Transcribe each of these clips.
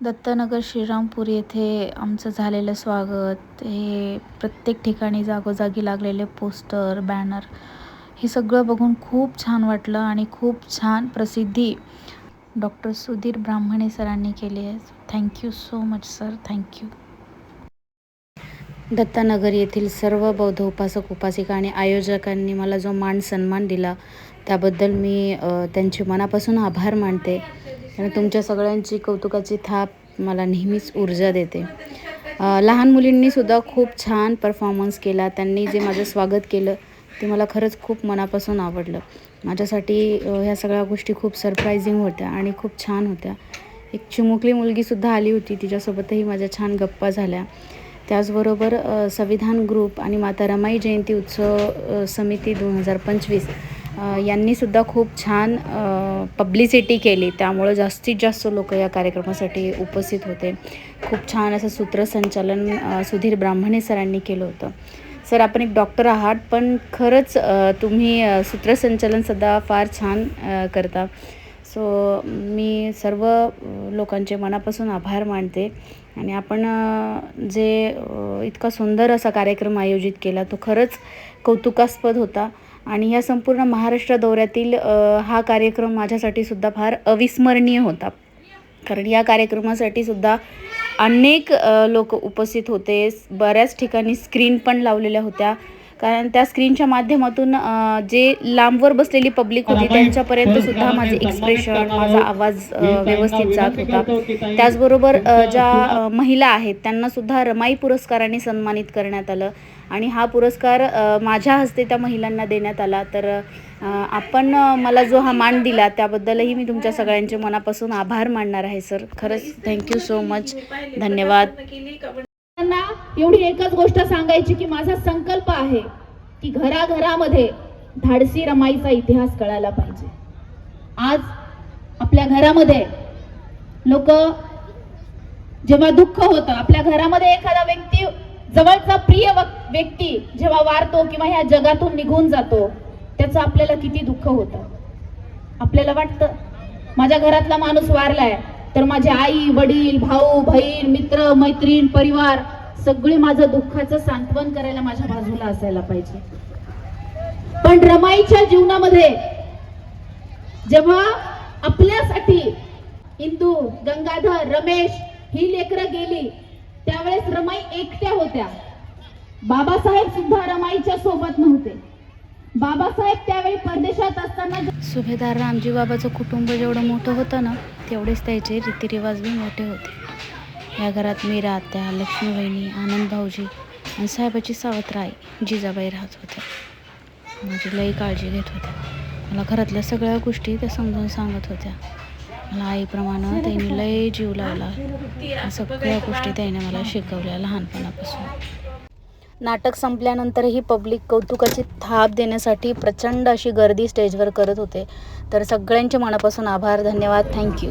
दत्तनगर श्रीरामपूर येथे आमचं झालेलं स्वागत. हे प्रत्येक ठिकाणी जागोजागी लागलेले पोस्टर बॅनर हे सगळं बघून खूप छान वाटलं आणि खूप छान प्रसिद्धी डॉक्टर सुधीर ब्राह्मणे सरांनी केली आहे. Thank you so much sir thank you Dattanagar येथील सर्व बौद्ध उपासक उपासिका आणि आयोजकांनी मला जो मान सन्मान दिला त्याबद्दल मी त्यांचे मनापासून आभार मानते. आणि तुमच्या सगळ्यांची कौतुकाची थाप मला नेहमीच ऊर्जा देते. लहान मुलींनीसुद्धा खूप छान परफॉर्मन्स केला. त्यांनी जे माझं स्वागत केलं ते मला खरंच खूप मनापासून आवडलं. माझ्यासाठी ह्या सगळ्या गोष्टी खूप सरप्रायझिंग होत्या आणि खूप छान होत्या. एक चिमुकली मुलगीसुद्धा आली होती. तिच्यासोबतही माझ्या छान गप्पा झाल्या. त्याचबरोबर संविधान ग्रुप आणि माता रमाई जयंती उत्सव समिती दोन हजार पंचवीस यांनीसुद्धा खूप छान पब्लिसिटी केली. त्यामुळं जास्तीत जास्त लोक या कार्यक्रमासाठी उपस्थित होते. खूप छान असं सूत्रसंचालन सुधीर ब्राह्मणे सरांनी केलं होतं. सर आपण एक डॉक्टर आहात पण खरंच तुम्ही सूत्रसंचालन सूत्रसंचालनसुद्धा फार छान करता. सो मी सर्व लोकांचे मनापासून आभार मानते. आणि आपण जे इतका सुंदर असा कार्यक्रम आयोजित केला तो खरंच कौतुकास्पद होता. आणि या संपूर्ण महाराष्ट्र दौऱ्यातील हा कार्यक्रम माझ्यासाठी सुद्धा फार अविस्मरणीय होता. कारण या कार्यक्रमासाठी सुद्धा अनेक लोक उपस्थित होते. बऱ्याच ठिकाणी स्क्रीन पण लावलेल्या होत्या. कारण त्या स्क्रीनच्या माध्यमातून जे लांबवर बसलेली पब्लिक होती त्यांच्यापर्यंत सुद्धा माझे एक्सप्रेशन माझा आवाज व्यवस्थित जात होता. त्याचबरोबर ज्या महिला आहेत त्यांना सुद्धा रमाई पुरस्काराने सन्मानित करण्यात आलं. आणि हा पुरस्कार माझ्या हस्ते त्या महिलांना देण्यात आला. तर आपण मला जो हा मान दिला त्याबद्दलही मी तुमच्या सगळ्यांचे मनापासून आभार मानणार आहे सर. खरंच थँक्यू सो मच धन्यवाद. एवढी एकच गोष्ट सांगायची की माझा संकल्प आहे की घराघरामध्ये धाडसी रमाईचा इतिहास कळायला पाहिजे. आज आपल्या घरामध्ये लोक जेव्हा दुःख होतं आपल्या घरामध्ये एखादा व्यक्ती जवळचा प्रिय व्यक्ती जेव्हा वारतो किंवा ह्या जगातून निघून जातो त्याचं आपल्याला किती दुःख होतं? आपल्याला वाटतं माझ्या घरातला माणूस वारलाय तर माझे आई वडील भाऊ बहीण मित्र मैत्रीण परिवार सगळी माझं दुःखाचं सांत्वन करायला माझ्या बाजूला असायला पाहिजे. पण रमाईच्या जीवनामध्ये जेव्हा आपल्यासाठी इंदू गंगाधर रमेश ही लेकरं गेली त्यावेळेस रमाई एकट्या होत्या. बाबासाहेब सुद्धा रमाईच्या सोबत नव्हते. बाबासाहेब त्यावेळी परदेशात असताना सुभेदार रामजी बाबाचं कुटुंब जेवढं मोठं होतं ना तेवढेच त्याचे रीतिरिवाज बी मोठे होते. या घरात मी राहत्या लक्ष्मी बहिणी आनंद भाऊजी आणि साहेबाची सावत्र आई जिजाबाई राहत होत्या. माझी लई काळजी घेत होत्या. मला घरातल्या सगळ्या गोष्टी त्या समजून सांगत होत्या. मला आईप्रमाणे त्यांनी लय जीव लावला. सगळ्या गोष्टी त्याने मला शिकवल्या लहानपणापासून. नाटक संपल्यानंतरही पब्लिक कौतुकाची थाप देण्यासाठी प्रचंड अशी गर्दी स्टेजवर करत होते. तर सगळ्यांचे मनापासून आभार धन्यवाद थँक्यू.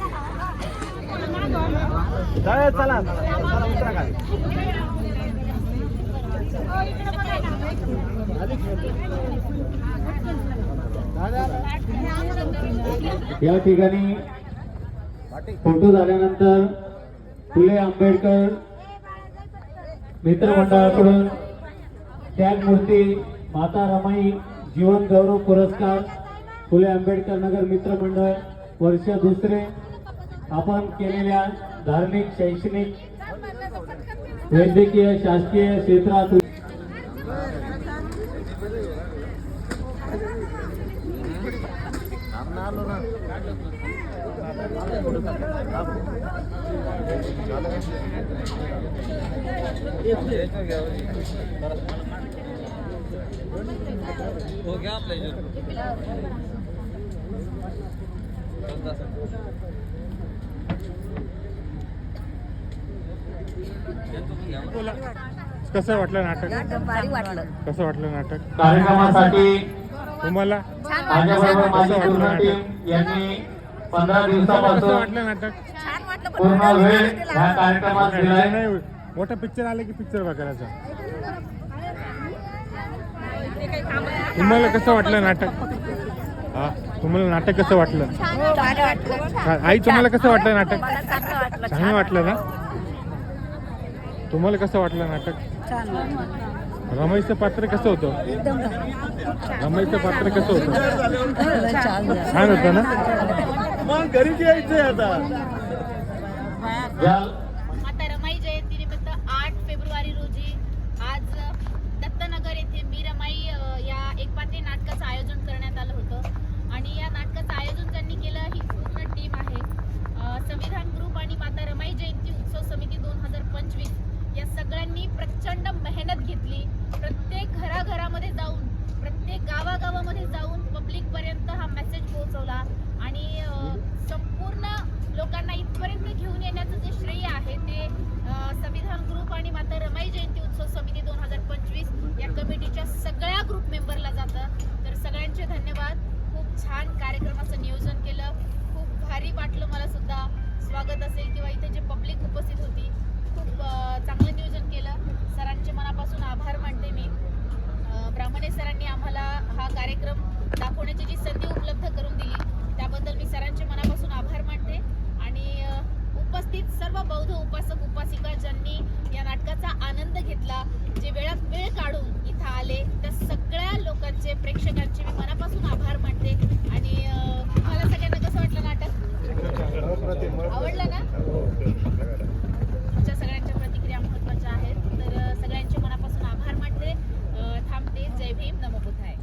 या ठिकाणी फोटो झाल्यानंतर फुले आंबेडकर मित्रमंडळाकडून त्याग मूर्ती माता रमाई जीवन गौरव पुरस्कार फुले आंबेडकर नगर मित्रमंडळ वर्ष दुसरे आपण केलेल्या धार्मिक शैक्षणिक वैद्यकीय शासकीय क्षेत्रात हो गया आपल्या कसं वाटलं नाटक? भारी वाटलं. कसं वाटलं नाटक? कार्यक्रमासाठी तुम्हाला? माझ्याबरोबर माझी पूर्ण टीम यांनी पंधरा कसं दिवसापासून वाटलं नाटक? छान वाटलं पण पूर्ण मला वेळ वेळ दिला. ह्या कार्यक्रमात नाही, दिलाय. नाही मोठा पिक्चर आले की पिक्चर बघायचा तुम्हाला कसं वाटलं नाटक? हा तुम्हाला नाटक कसं वाटलं. आई तुम्हाला कसं वाटलं नाटक? मला चांगलं वाटलं चांगलं वाटलं ना? तुम्हाला कसं वाटलं नाटक? छान वाटलं. रमेशचं पात्र कसं होतं? एकदम रमेशचं पात्र कसं होतं? छान होतं ना? ज्या माता रमाई जयंतीनिमित्त आठ फेब्रुवारी रोजी आज दत्तनगर येथे मी रमाई अ, या एकपात्री नाटकाचं आयोजन करण्यात आलं होतं आणि या नाटकाचं आयोजन ज्यांनी केलं ही पूर्ण टीम आहे अ, संविधान ग्रुप आणि माता रमाई जयंती उत्सव समिती दोन हजार पंचवीस या सगळ्यांनी प्रचंड मेहनत घेतली प्रत्येक घराघरामध्ये जाऊन प्रत्येक गावागावामध्ये जाऊन पब्लिकपर्यंत हा मेसेज पोहोचवला आणि अ, संपूर्ण लोकांना इथपर्यंत घेऊन येण्याचं जे श्रेय आहे ते अ, संविधान ग्रुप आणि माता रमाई जयंती उत्सव समिती दोन हजार पंचवीस या कमिटीच्या सगळ्या ग्रुप मेंबरला जातं तर सगळ्यांचे धन्यवाद खूप छान कार्यक्रमाचं नियोजन केलं. खूप भारी वाटलं मला सुद्धा. स्वागत असेल किंवा इथे जे पब्लिक उपस्थित होती खूप चांगलं नियोजन केलं. सरांचे मनापासून आभार मानते मी. ब्राह्मणे सरांनी आम्हाला हा कार्यक्रम दाखवण्याची जी संधी उपलब्ध करून दिली त्याबद्दल मी सरांचे मनापासून आभार मानते. आणि उपस्थित सर्व बौद्ध उपासक उपासिका ज्यांनी या नाटकाचा आनंद घेतला जे वेळात वेळ काढून इथं आले त्या सगळ्या लोकांचे प्रेक्षकांचे मी मनापासून आभार मानते आणि अ, तुम्हाला सगळ्यांना कसं वाटलं नाटक आवडलं ना तुमच्या सगळ्यांच्या प्रतिक्रिया महत्त्वाच्या आहेत तर अ, सगळ्यांचे मनापासून आभार मानते अ, थांबते जय भीम नमो बुद्धाय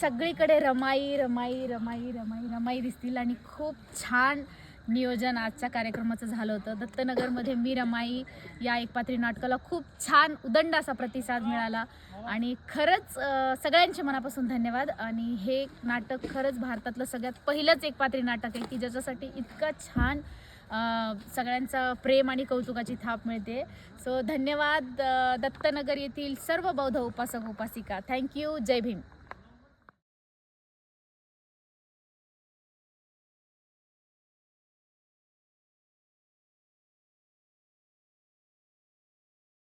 सगळीकडे रमाई रमाई रमाई रमाई रमाई दिसतील आणि खूप छान नियोजन आजच्या कार्यक्रमाचं झालं होतं. दत्तनगरमध्ये मी रमाई या एकपात्री नाटकाला खूप छान उदंड असा प्रतिसाद मिळाला. आणि खरंच सगळ्यांचे मनापासून धन्यवाद. आणि हे नाटक खरंच भारतातलं सगळ्यात पहिलंच एकपात्री नाटक आहे की ज्याच्यासाठी इतकं छान सगळ्यांचा सगळ्यांचं प्रेम आणि कौतुकाची थाप मिळते. सो धन्यवाद दत्तनगर येथील सर्व बौद्ध उपासक उपासिका. थँक्यू जय भीम.